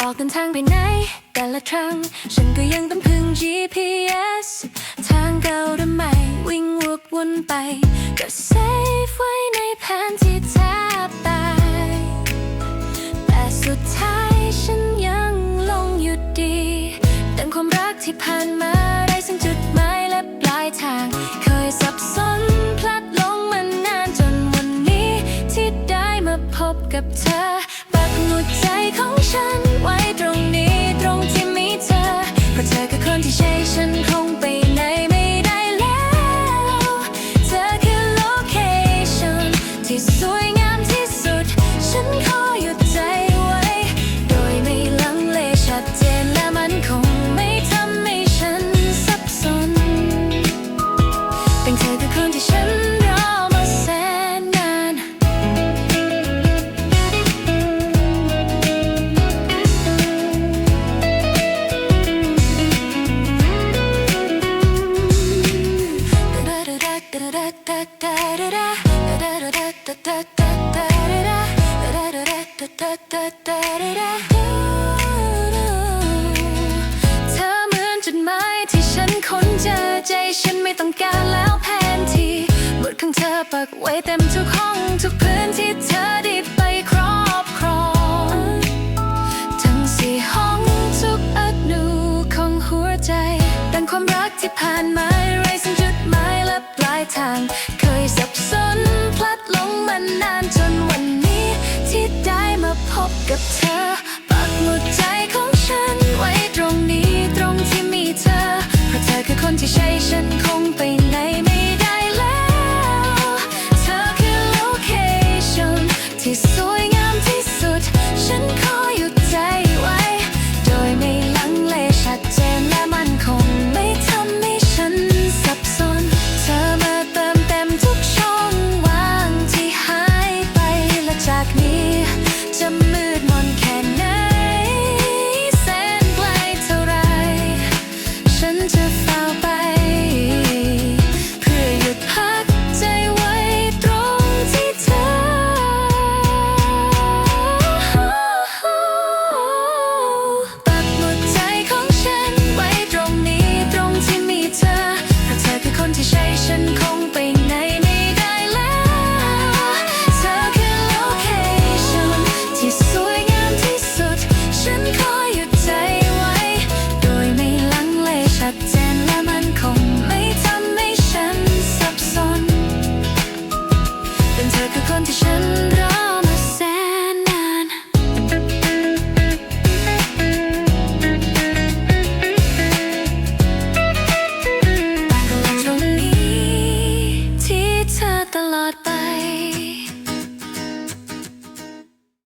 ออกเดินทางไปไหน แต่ละครั้ง ฉันก็ยังต้องพึ่ง GPS ทางเก่าหรือไม่วิ่งวกวนไป ก็เซฟไว้ในแผนที่แท ที่ผ่านมา เธอเหมือนจดหมายที่ฉันค้นเจอใจฉันไม่ต้องการแล้วแผนที่บทของเธอปักไว้เต็มทุกห้องทุกพื้นที่เธอได้ไปครอบครองทั้งสี่ห้องทุกอนุของหัวใจแต่ความรักที่ผ่านมาไรซึ่งจุดหมายและปลายทาง ได้มาพบกับเธอ ปักหมุดใจ